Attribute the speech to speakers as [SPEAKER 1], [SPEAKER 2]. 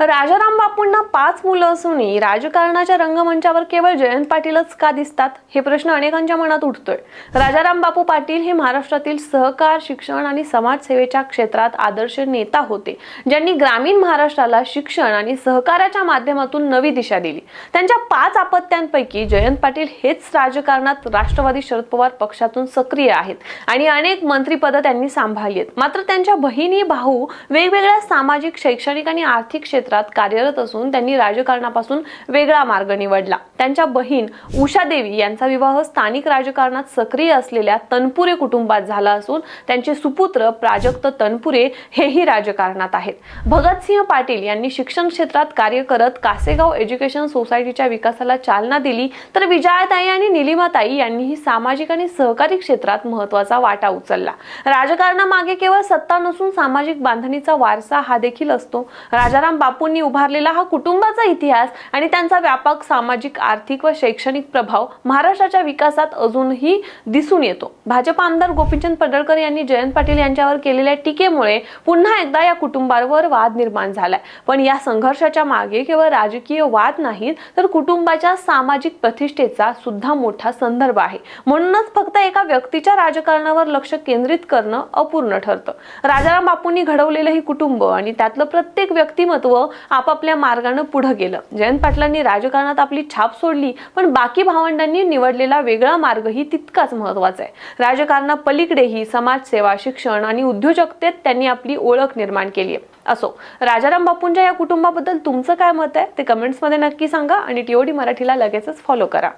[SPEAKER 1] राजाराम बापूंना पाच मुलं असूनही राजकारणाच्या रंगमंचावर केवळ जयंत पाटीलच का दिसतात? हे प्रश्न अनेकांच्या मनात उठतोय. राजाराम बापू पाटील हे महाराष्ट्रातील सहकार शिक्षण आणि समाजसेवेच्या क्षेत्रात आदर्श नेता होते. ज्यांनी ग्रामीण महाराष्ट्राला शिक्षण आणि सहकाराच्या माध्यमातून नवी दिशा दिली. त्यांच्या पाच आपत्त्यांपैकी जयंत पाटील हेच राजकारणात राष्ट्रवादी शरद पवार पक्षातून सक्रिय आहेत आणि अनेक मंत्रीपदं त्यांनी सांभाळली आहेत. मात्र त्यांच्या बहिणी भाऊ वेगवेगळ्या सामाजिक शैक्षणिक आणि आर्थिक क्षेत्रात कार्यरत असून त्यांनी राजकारणापासून वेगळा मार्ग निवडला. त्यांच्या बहीण उषा देवी यांचा विवाह स्थानिक राजकारणात सक्रिय असलेल्या तनपुरे कुटुंबात झाला असून त्यांचे सुपुत्र प्राजक्त तनपुरे हेही राजकारणात आहेत. भगतसिंह पाटील यांनी शिक्षण क्षेत्रात कार्य करत कासेगाव एज्युकेशन सोसायटीच्या विकासाला चालना दिली. तर विजयाताई आणि निलिमाताई यांनीही सामाजिक आणि सहकारी क्षेत्रात महत्त्वाचा वाटा उचलला. राजकारणामागे केवळ सत्ता नसून सामाजिक बांधणीचा वारसा हा देखील असतो. राजाराम बापूंनी उभारलेला हा कुटुंबाचा इतिहास आणि त्यांचा व्यापक सामाजिक आर्थिक व शैक्षणिक प्रभाव महाराष्ट्राच्या विकासात अजूनही दिसून येतो. भाजप आमदार गोपीचंद पडळकर यांनी जयंत पाटील यांच्यावर केलेल्या टीकेमुळे पुन्हा एकदा या कुटुंबावर वाद निर्माण झालाय. पण या संघर्षाच्या मागे केवळ राजकीय वाद नाहीत तर कुटुंबाच्या सामाजिक प्रतिष्ठेचा सुद्धा मोठा संदर्भ आहे. म्हणूनच फक्त एका व्यक्तीच्या राजकारणावर लक्ष केंद्रित करणं अपूर्ण ठरतं. राजाराम बापूंनी घडवलेलं हे कुटुंब आणि त्यातलं प्रत्येक व्यक्तिमत्व आपापल्या मार्गानं पुढे गेलं. जयंत पाटलांनी राजकारणात आपली छाप सोडली पण बाकी भावंडांनी निवडलेला वेगळा मार्गही तितकाच महत्त्वाचा आहे. राजकारणा पलीकडेही समाजसेवा शिक्षण आणि उद्योजकतेत त्यांनी आपली ओळख निर्माण केली आहे. असो राजाराम बापूंच्या या कुटुंबाबद्दल तुमचं काय मत आहे? ते कमेंट्समध्ये नक्की सांगा आणि टीओडी मराठीला लगेचच फॉलो करा.